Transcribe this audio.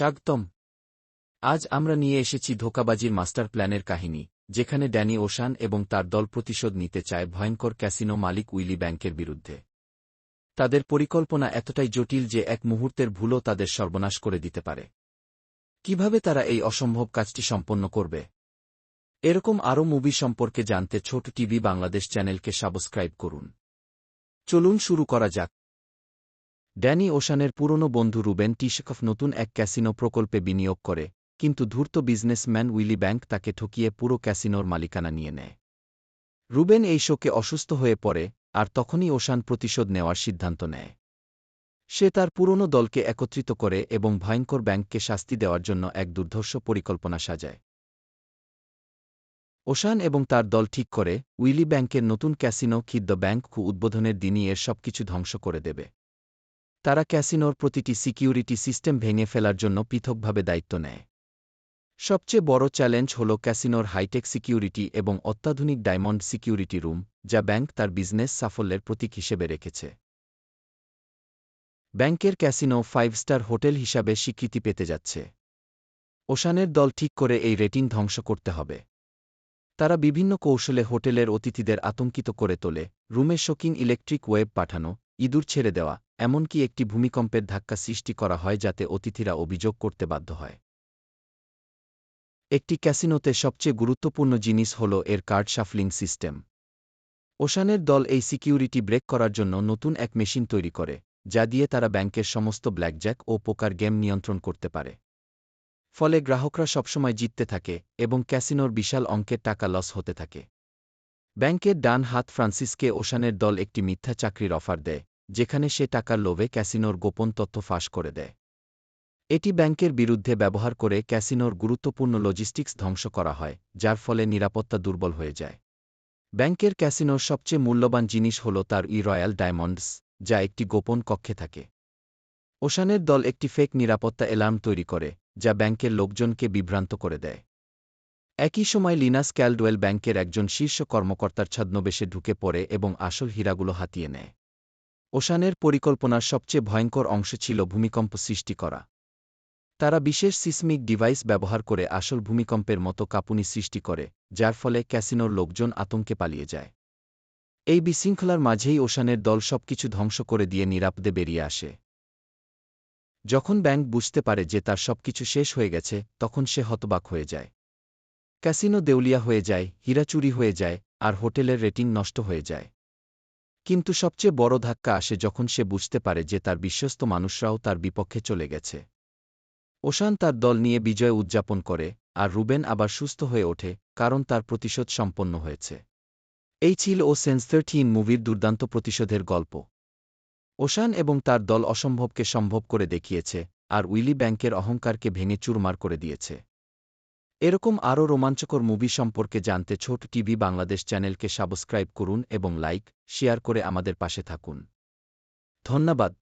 স্বাগতম। আজ আমরা নিয়ে এসেছি ধোকাবাজির মাস্টার প্ল্যানের কাহিনী, যেখানে ড্যানি ওশান এবং তার দল প্রতিশোধ নিতে চায় ভয়ঙ্কর ক্যাসিনো মালিক উইলি ব্যাংকের বিরুদ্ধে। তাদের পরিকল্পনা এতটাই জটিল যে এক মুহূর্তের ভুলও তাদের সর্বনাশ করে দিতে পারে। কীভাবে তারা এই অসম্ভব কাজটি সম্পন্ন করবে? এরকম আরও মুভি সম্পর্কে জানতে ছোট টিভি বাংলাদেশ চ্যানেলকে সাবস্ক্রাইব করুন। চলুন শুরু করা যাক। ড্যানি ওশানের পুরনো বন্ধু রুবেন টিশকফ নতুন এক ক্যাসিনো প্রকল্পে বিনিয়োগ করে, কিন্তু ধূর্ত বিজনেসম্যান উইলি ব্যাংক তাকে ঠকিয়ে পুরো ক্যাসিনোর মালিকানা নিয়ে নেয়। রুবেন এই শোকে অসুস্থ হয়ে পড়ে, আর তখনই ওশান প্রতিশোধ নেওয়ার সিদ্ধান্ত নেয়। সে তার পুরনো দলকে একত্রিত করে এবং ভয়ঙ্কর ব্যাংককে শাস্তি দেওয়ার জন্য এক দুর্ধর্ষ পরিকল্পনা সাজায়। ওশান এবং তার দল ঠিক করে, উইলি ব্যাংকের নতুন ক্যাসিনো খিদ্দ ব্যাংক উদ্বোধনের দিনই এর সবকিছু ধ্বংস করে দেবে। তারা ক্যাসিনোর প্রতিটি সিকিউরিটি সিস্টেম ভেঙে ফেলার জন্য পৃথকভাবে দায়িত্ব নেয়। সবচেয়ে বড় চ্যালেঞ্জ হল ক্যাসিনোর হাইটেক সিকিউরিটি এবং অত্যাধুনিক ডায়মন্ড সিকিউরিটি রুম, যা ব্যাংক তার বিজনেস সাফল্যের প্রতীক হিসেবে রেখেছে। ব্যাংকের ক্যাসিনো ফাইভ স্টার হোটেল হিসাবে স্বীকৃতি পেতে যাচ্ছে। ওশানের দল ঠিক করে এই রেটিং ধ্বংস করতে হবে। তারা বিভিন্ন কৌশলে হোটেলের অতিথিদের আতঙ্কিত করে তোলে। রুমে শোকিং ইলেকট্রিক ওয়েব পাঠানো ইঁদুর ছেড়ে দেওয়া, এমনকি একটি ভূমিকম্পের ধাক্কা সৃষ্টি করা হয় যাতে অতিথিরা অভিযোগ করতে বাধ্য হয়। একটি ক্যাসিনোতে সবচেয়ে গুরুত্বপূর্ণ জিনিস হল এর কার্ড শাফলিং সিস্টেম। ওশানের দল এই সিকিউরিটি ব্রেক করার জন্য নতুন এক মেশিন তৈরি করে, যা দিয়ে তারা ব্যাংকের সমস্ত ব্ল্যাকজ্যাক ও পোকার গেম নিয়ন্ত্রণ করতে পারে। ফলে গ্রাহকরা সবসময় জিততে থাকে এবং ক্যাসিনোর বিশাল অঙ্কের টাকা লস হতে থাকে। ব্যাংকের ডান হাত ফ্রান্সিসকে ওশানের দল একটি মিথ্যা চাকরির অফার দেয় যেখানে সে টাকার লোভে ক্যাসিনোর গোপন তথ্য ফাঁস করে দেয়। এটি ব্যাংকের বিরুদ্ধে ব্যবহার করে ক্যাসিনোর গুরুত্বপূর্ণ লজিস্টিক্স ধ্বংস করা হয়, যার ফলে নিরাপত্তা দুর্বল হয়ে যায়। ব্যাংকের ক্যাসিনোর সবচেয়ে মূল্যবান জিনিস হল তার ই রয়্যাল ডায়মন্ডস, যা একটি গোপন কক্ষে থাকে। ওশানের দল একটি ফেক নিরাপত্তা অ্যালার্ম তৈরি করে, যা ব্যাংকের লোকজনকে বিভ্রান্ত করে দেয়। একই সময় লিনাস ক্যালডওয়েল ব্যাংকের একজন শীর্ষ কর্মকর্তার ছদ্মবেশে ঢুকে পড়ে এবং আসল হীরাগুলো হাতিয়ে নেয়। ওশানের পরিকল্পনার সবচেয়ে ভয়ঙ্কর অংশ ছিল ভূমিকম্প সৃষ্টি করা। তারা বিশেষ সিসমিক ডিভাইস ব্যবহার করে আসল ভূমিকম্পের মতো কাঁপুনি সৃষ্টি করে, যার ফলে ক্যাসিনোর লোকজন আতঙ্কে পালিয়ে যায়। এই বিশৃঙ্খলার মাঝেই ওশানের দল সবকিছু ধ্বংস করে দিয়ে নিরাপদে বেরিয়ে আসে। যখন ব্যাংক বুঝতে পারে যে তার সবকিছু শেষ হয়ে গেছে, তখন সে হতবাক হয়ে যায়। ক্যাসিনো দেউলিয়া হয়ে যায়, হীরা চুরি হয়ে যায়, আর হোটেলের রেটিং নষ্ট হয়ে যায়। কিন্তু সবচেয়ে বড় ধাক্কা আসে যখন সে বুঝতে পারে যে তার বিশ্বস্ত মানুষরাও তার বিপক্ষে চলে গেছে। ওশান তার দল নিয়ে বিজয় উদযাপন করে, আর রুবেন আবার সুস্থ হয়ে ওঠে, কারণ তার প্রতিশোধ সম্পন্ন হয়েছে। এই ছিল ও সেন্স থার্টিন মুভির দুর্দান্ত প্রতিশোধের গল্প। ওশান এবং তার দল অসম্ভবকে সম্ভব করে দেখিয়েছে, আর উইলি ব্যাংকের অহংকারকে ভেঙে চুরমার করে দিয়েছে। এরকম আরও রোমাঞ্চকর মুভি সম্পর্কে জানতে ছোট টিভি বাংলাদেশ চ্যানেলকে সাবস্ক্রাইব করুন এবং লাইক, শেয়ার করে আমাদের পাশে থাকুন। ধন্যবাদ।